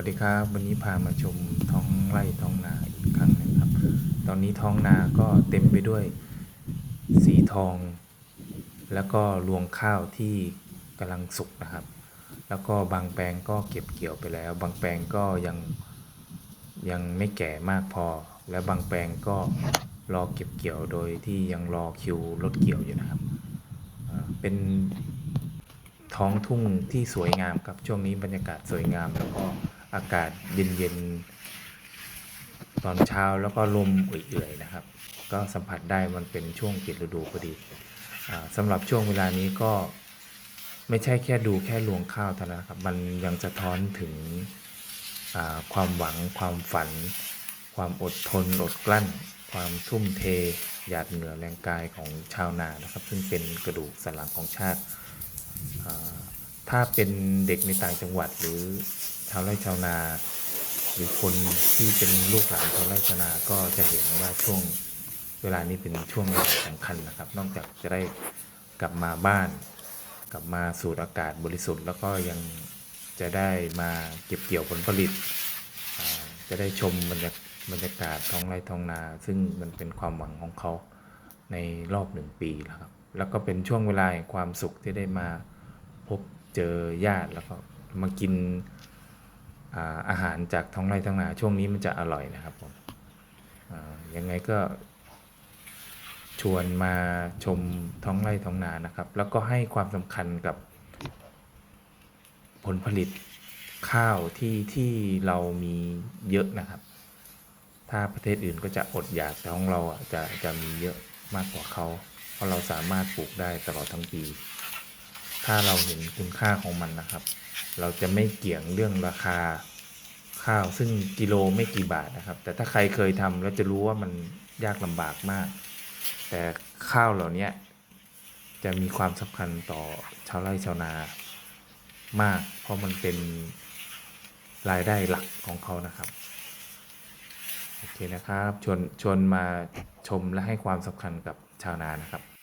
วัสดีครับ วันนี้พามาชมท้องไร่ท้องนาอีกครั้งนึงครับ ตอนนี้ท้องนาก็เต็มไปด้วยสีทอง แล้วก็รวงข้าวที่กำลังสุกนะครับ แล้วก็บางแปลงก็เก็บเกี่ยวไปแล้ว บางแปลงก็ยังยังไม่แก่มากพอ และบางแปลงก็รอเก็บเกี่ยวโดยที่ยังรอคิวรถเกี่ยวอยู่นะครับ เป็นท้องทุ่งที่สวยงามครับช่วงนี้บรรยากาศสวยงามแล้วก็ อากาศเย็นๆตอนเช้าแล้วก็ลมเอื่อยๆนะครับ ก็สัมผัสได้มันเป็นช่วงเปิดฤดูพอดีสำหรับช่วงเวลานี้ก็ไม่ใช่แค่ดูแค่รวงข้าวเท่านั้นครับ มันยังสะท้อนถึงความหวัง ความฝัน ความอดทน อดกลั้น ความทุ่มเท หยาดเหงื่อแรงกายของชาวนานะครับ ซึ่งเป็นกระดูกสันหลังของชาติ ถ้าเป็นเด็กในต่างจังหวัดหรือ ชาวไร่ชาวนา หรือคนที่เป็นลูกหลานชาวไร่ชาวนาก็จะเห็นว่าช่วงเวลานี้เป็นช่วงเวลาสำคัญนะครับ นอกจากจะได้กลับมาบ้าน กลับมาสูดอากาศบริสุทธิ์ แล้วก็ยังจะได้มาเก็บเกี่ยวผลผลิต จะได้ชมบรรยากบรรยากาศท้องไร่ท้องนา ซึ่งมันเป็นความหวังของเขาในรอบหนึ่งปีแล้วครับ แล้วก็เป็นช่วงเวลาแห่งความสุขที่ได้มาพบเจอญาติแล้วก็มากิน อาหารจากท้องไร่ท้องนาช่วงนี้มันจะอร่อยนะครับผมยังไงก็ชวนมาชมท้องไร่ท้องนานะครับ แล้วก็ให้ความสำคัญกับผลผลิตข้าวที่ที่เรามีเยอะนะครับ ถ้าประเทศอื่นก็จะอดอยากแต่ของเราอะจะจะมีเยอะมากกว่าเขา เพราะเราสามารถปลูกได้ตลอดทั้งปี ถ้าเราเห็นคุณค่าของมันนะครับ เราจะไม่เกี่ยงเรื่องราคาข้าวซึ่งกิโลไม่กี่บาทนะครับ แต่ถ้าใครเคยทำแล้วจะรู้ว่ามันยากลำบากมาก แต่ข้าวเหล่านี้จะมีความสำคัญต่อชาวไร่ชาวนามาก เพราะมันเป็นรายได้หลักของเขานะครับโอเคนะครับชวนชวนมาชมและให้ความสำคัญกับชาวนานะครับ